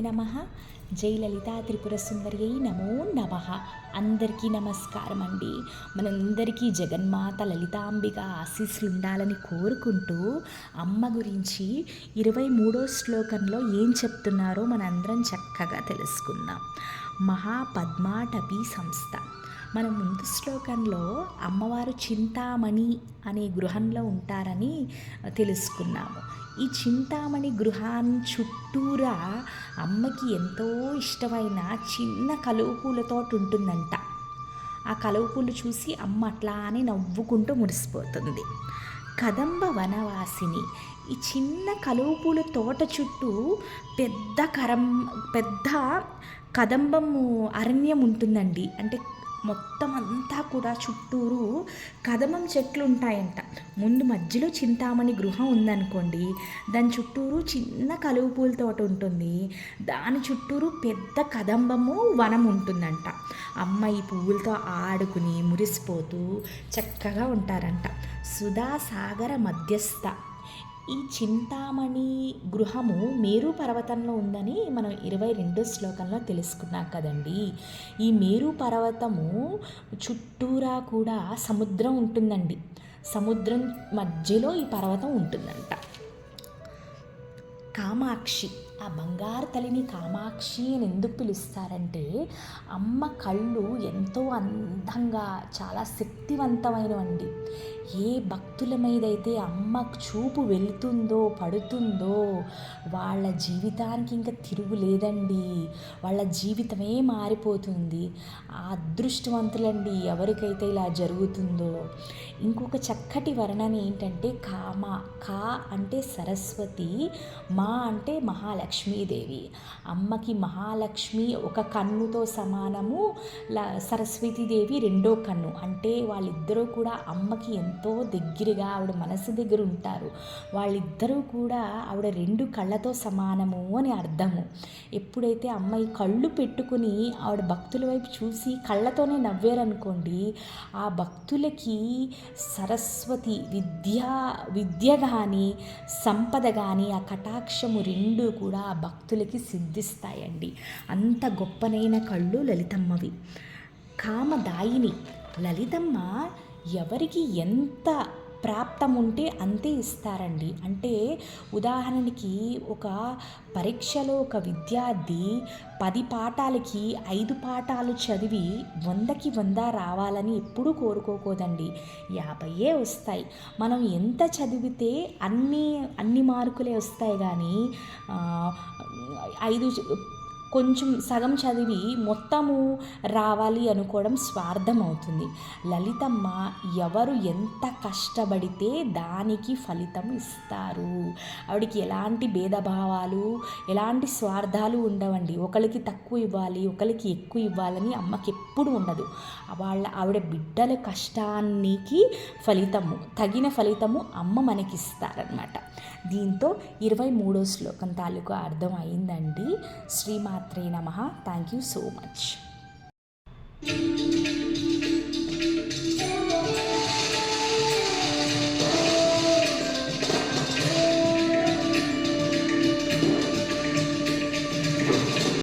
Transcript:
నమ. జయలలిత త్రిపుర సుందరి నమో నమ. అందరికీ నమస్కారం అండి మనందరికీ జగన్మాత లలితాంబిక ఆశీస్సులు ఉండాలని కోరుకుంటూ అమ్మ గురించి ఇరవై మూడో శ్లోకంలో ఏం చెప్తున్నారో మనందరం చక్కగా తెలుసుకుందాం. మహాపద్మాటపి సంస్థ. మన ముందు శ్లోకంలో అమ్మవారు చింతామణి అనే గృహంలో ఉంటారని తెలుసుకున్నాము. ఈ చింతామణి గృహాన్ని చుట్టూరా అమ్మకి ఎంతో ఇష్టమైన చిన్న కలువ పూలతో ఉంటుందంట. ఆ కలువ పూలు చూసి అమ్మ అట్లానే నవ్వుకుంటూ మురిసిపోతుంది. కదంబ వనవాసిని ఈ చిన్న కలువ పూల తోట చుట్టూ పెద్ద కరం పెద్ద కదంబము అరణ్యం ఉంటుందండి. అంటే మొత్తం అంతా కూడా చుట్టూరు కదమం చెట్లు ఉంటాయంట ముందు మధ్యలో చింతామణి గృహం ఉందనుకోండి దాని చుట్టూరు చిన్న కలువ పూల తోట ఉంటుంది దాని చుట్టూరు పెద్ద కదంబము వనం ఉంటుందంట. అమ్మ ఈ పువ్వులతో ఆడుకుని మురిసిపోతూ చక్కగా ఉంటారంట. సుధా సాగర మధ్యస్థ. ఈ చింతామణి గృహము మేరు పర్వతంలో ఉందని మనం ఇరవై రెండో శ్లోకంలో తెలుసుకున్నాం కదండి. ఈ మేరు పర్వతము చుట్టూరా కూడా సముద్రం ఉంటుందండి. సముద్రం మధ్యలో ఈ పర్వతం ఉంటుందంట. కామాక్షి. ఆ బంగారు తల్లిని కామాక్షి అని ఎందుకు పిలుస్తారంటే అమ్మ కళ్ళు ఎంతో అందంగా చాలా శక్తివంతమైనవండి. ఏ భక్తుల మీదైతే అమ్మ చూపు వెళుతుందో పడుతుందో వాళ్ళ జీవితానికి ఇంకా తిరుగు లేదండి. వాళ్ళ జీవితమే మారిపోతుంది. ఆ అదృష్టవంతులండి ఎవరికైతే ఇలా జరుగుతుందో. ఇంకొక చక్కటి వర్ణన ఏంటంటే కామ కా అంటే సరస్వతి మా అంటే మహాలక్ష్మి లక్ష్మీదేవి. అమ్మకి మహాలక్ష్మి ఒక కన్నుతో సమానము. సరస్వతీదేవి రెండో కన్ను. అంటే వాళ్ళిద్దరూ కూడా అమ్మకి ఎంతో దగ్గరగా ఆవిడ మనసు దగ్గర ఉంటారు. వాళ్ళిద్దరూ కూడా ఆవిడ రెండు కళ్ళతో సమానము అని అర్థము. ఎప్పుడైతే అమ్మాయి కళ్ళు పెట్టుకుని ఆవిడ భక్తుల వైపు చూసి కళ్ళతోనే నవ్వారనుకోండి ఆ భక్తులకి సరస్వతి విద్య విద్య కానీ సంపద కానీ ఆ కటాక్షము రెండు కూడా ఆ భక్తులకి సిద్ధిస్తాయండి. అంత గొప్పనైన కళ్ళు లలితమ్మవి. కామదాయిని. లలితమ్మ ఎవరికి ఎంత ప్రాప్తం ఉంటే అంతే ఇస్తారండి. అంటే ఉదాహరణకి ఒక పరీక్షలో ఒక విద్యార్థి పది పాఠాలకి ఐదు పాఠాలు చదివి వందకి వంద రావాలని ఎప్పుడూ కోరుకోకూడదండి. యాభైయే వస్తాయి. మనం ఎంత చదివితే అన్ని అన్ని మార్కులే వస్తాయి కానీ ఐదు కొంచెం సగం చదివి మొత్తము రావాలి అనుకోవడం స్వార్థం అవుతుంది. లలితమ్మ ఎవరు ఎంత కష్టపడితే దానికి ఫలితం ఇస్తారు. ఆవిడకి ఎలాంటి భేదభావాలు ఎలాంటి స్వార్థాలు ఉండవండి. ఒకరికి తక్కువ ఇవ్వాలి ఒకరికి ఎక్కువ ఇవ్వాలని అమ్మకి ఎప్పుడు ఉండదు. వాళ్ళ ఆవిడ బిడ్డల కష్టానికి ఫలితము తగిన ఫలితము అమ్మ మనకిస్తారనమాట దీంతో ఇరవై మూడో శ్లోకం తాలూకు అర్థం అయిందండి. శ్రీమాత్రే నమ. Thank you so much